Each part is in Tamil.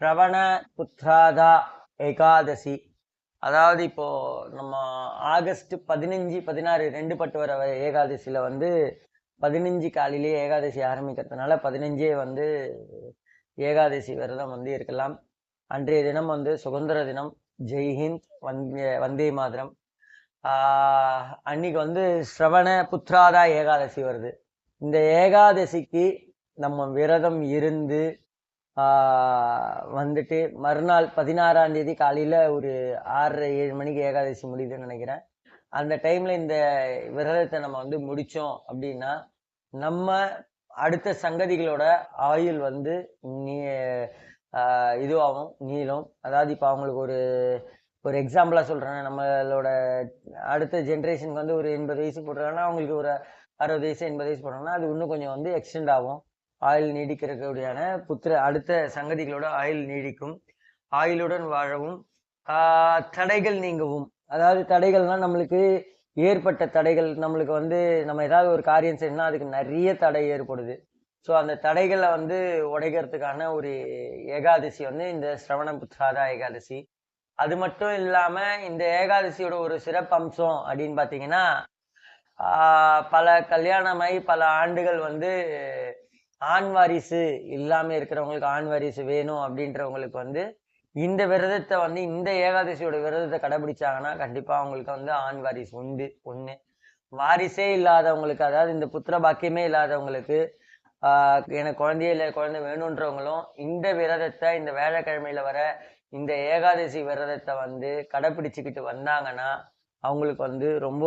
ஸ்ரவண புத்ராதா ஏகாதசி. அதாவது இப்போது நம்ம ஆகஸ்ட் பதினஞ்சு பதினாறு ரெண்டு பட்டு வர ஏகாதசியில் வந்து பதினஞ்சு காலையிலேயே ஏகாதசி ஆரம்பிக்கிறதுனால பதினஞ்சே வந்து ஏகாதசி விரதம் வந்து இருக்கலாம். அன்றைய தினம் வந்து சுதந்திர தினம் ஜெய்ஹிந்த் வந்தே வந்தே மாதிரம். அன்னைக்கு வந்து ஸ்ரவண புத்ராதா ஏகாதசி வருது. இந்த ஏகாதசிக்கு நம்ம விரதம் இருந்து வந்துட்டு மறுநாள் பதினாறாம் தேதி காலையில் ஒரு ஆறரை ஏழு மணிக்கு ஏகாதசி முடியுதுன்னு நினைக்கிறேன். அந்த டைமில் இந்த விரதத்தை நம்ம வந்து முடித்தோம் அப்படின்னா நம்ம அடுத்த சங்கதிகளோட ஆயுள் வந்து நீ இதுவாகும் நீளும். அதாவது இப்போ அவங்களுக்கு ஒரு ஒரு எக்ஸாம்பிளாக சொல்கிறேன் நம்மளோட அடுத்த ஜென்ரேஷனுக்கு வந்து ஒரு எண்பது வயசு போடுறாங்கன்னா அவங்களுக்கு ஒரு அறுபது வயசு எண்பது வயசு போடுறாங்கன்னா அது இன்னும் கொஞ்சம் வந்து எக்ஸ்டெண்ட் ஆகும். ஆயுள் நீடிக்கிறக்கூடியான புத்திர அடுத்த சங்கதிகளோட ஆயுள் நீடிக்கும். ஆயுளுடன் வாழவும் தடைகள் நீங்கவும். அதாவது தடைகள்லாம் நம்மளுக்கு ஏற்பட்ட தடைகள் நம்மளுக்கு வந்து நம்ம ஏதாவது ஒரு காரியம் செய்யணும்னா அதுக்கு நிறைய தடை ஏற்படுது. ஸோ அந்த தடைகளை வந்து உடைக்கிறதுக்கான ஒரு ஏகாதசி வந்து இந்த சிரவண புத்ராதா ஏகாதசி. அது மட்டும் இல்லாமல் இந்த ஏகாதசியோட ஒரு சிறப்பம்சம் அப்படின்னு பார்த்தீங்கன்னா பல கல்யாணமாகி பல ஆண்டுகள் வந்து ஆண் வாரிசு இல்லாம இருக்கிறவங்களுக்கு ஆண் வாரிசு வேணும் அப்படின்றவங்களுக்கு வந்து இந்த விரதத்தை வந்து இந்த ஏகாதசியோட விரதத்தை கடைபிடிச்சாங்கன்னா கண்டிப்பா அவங்களுக்கு வந்து ஆண் வாரிசு உண்டு ஒண்ணு. வாரிசே இல்லாதவங்களுக்கு அதாவது இந்த புத்திர பாக்கியமே இல்லாதவங்களுக்கு ஆஹ் எனக்கு குழந்தையே இல்லை குழந்தை வேணுன்றவங்களும் இந்த விரதத்தை இந்த வேலைக்கிழமையில வர இந்த ஏகாதசி விரதத்தை வந்து கடைபிடிச்சுக்கிட்டு வந்தாங்கன்னா அவங்களுக்கு வந்து ரொம்ப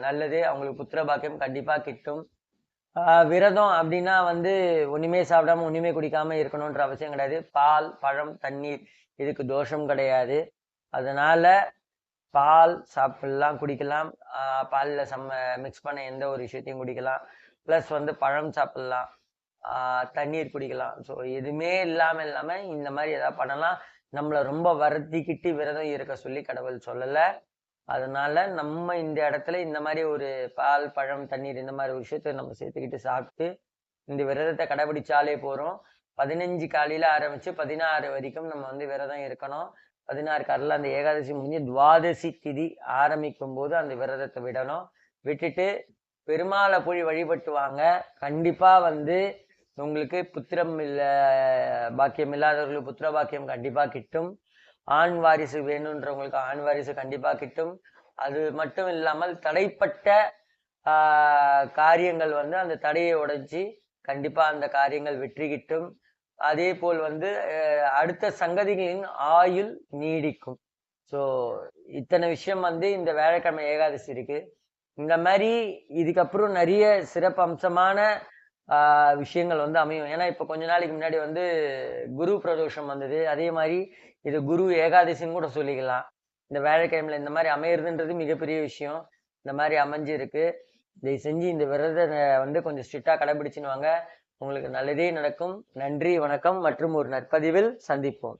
நல்லது. அவங்களுக்கு புத்திர பாக்கியம் கண்டிப்பா கிட்டும். விரதம் அப்படின்னா வந்து ஒன்றுமே சாப்பிடாம ஒன்றுமே குடிக்காம இருக்கணுன்ற அவசியம் கிடையாது. பால் பழம் தண்ணீர் இதுக்கு தோஷம் கிடையாது. அதனால பால் சாப்பிடலாம் குடிக்கலாம். பாலில் சம்ம மிக்ஸ் பண்ண எந்த ஒரு விஷயத்தையும் குடிக்கலாம். ப்ளஸ் வந்து பழம் சாப்பிடலாம். தண்ணீர் குடிக்கலாம். ஸோ எதுவுமே இல்லாமல் இல்லாமல் இந்த மாதிரி எதாவது பண்ணலாம். நம்மளை ரொம்ப வருத்திக்கிட்டு விரதம் இருக்க சொல்லி கடவுள் சொல்லலை. அதனால நம்ம இந்த இடத்துல இந்த மாதிரி ஒரு பால் பழம் தண்ணீர் இந்த மாதிரி ஒரு விஷயத்த நம்ம சேர்த்துக்கிட்டு சாப்பிட்டு இந்த விரதத்தை கடைபிடிச்சாலே போகிறோம் பதினஞ்சு காலையில் ஆரம்பித்து பதினாறு வரைக்கும் நம்ம வந்து விரதம் இருக்கணும். பதினாறு காலையில் அந்த ஏகாதசி முடிஞ்சு துவாதசி திதி ஆரம்பிக்கும் போது அந்த விரதத்தை விடணும். விட்டுட்டு பெருமாளை போய் வழிபட்டு வாங்க கண்டிப்பாக வந்து உங்களுக்கு புத்திரம் இல்லை பாக்கியம் இல்லாதவர்களுக்கு புத்திர பாக்கியம் கண்டிப்பாக கிட்டும். ஆண் வாரிசு வேணுன்றவங்களுக்கு ஆண் வாரிசு கண்டிப்பா கிட்டும். அது மட்டும் இல்லாமல் தடைப்பட்ட காரியங்கள் வந்து அந்த தடையை உடைச்சி கண்டிப்பா அந்த காரியங்கள் வெற்றி கிட்டும். அதே போல் வந்து அடுத்த சங்கதிகளின் ஆயுள் நீடிக்கும். ஸோ இத்தனை விஷயம் வந்து இந்த வேலைக்கிழமை ஏகாதசி இருக்கு. இந்த மாதிரி இதுக்கப்புறம் நிறைய சிறப்பம்சமான அம்சமான விஷயங்கள் வந்து அமையும். ஏன்னா இப்போ கொஞ்ச நாளைக்கு முன்னாடி வந்து குரு பிரதோஷம் வந்தது. அதே மாதிரி இது குரு ஏகாதசின்னு கூட சொல்லிக்கலாம். இந்த வேலைக்கிழமையில இந்த மாதிரி அமையிறதுன்றது மிகப்பெரிய விஷயம். இந்த மாதிரி அமைஞ்சிருக்கு. இதை செஞ்சு இந்த விரதத்தை வந்து கொஞ்சம் ஸ்ட்ரிக்டாக கடைபிடிச்சுன்னு வாங்க. உங்களுக்கு நல்லதே நடக்கும். நன்றி வணக்கம் மற்றும் ஒரு நற்பதிவில் சந்திப்போம்.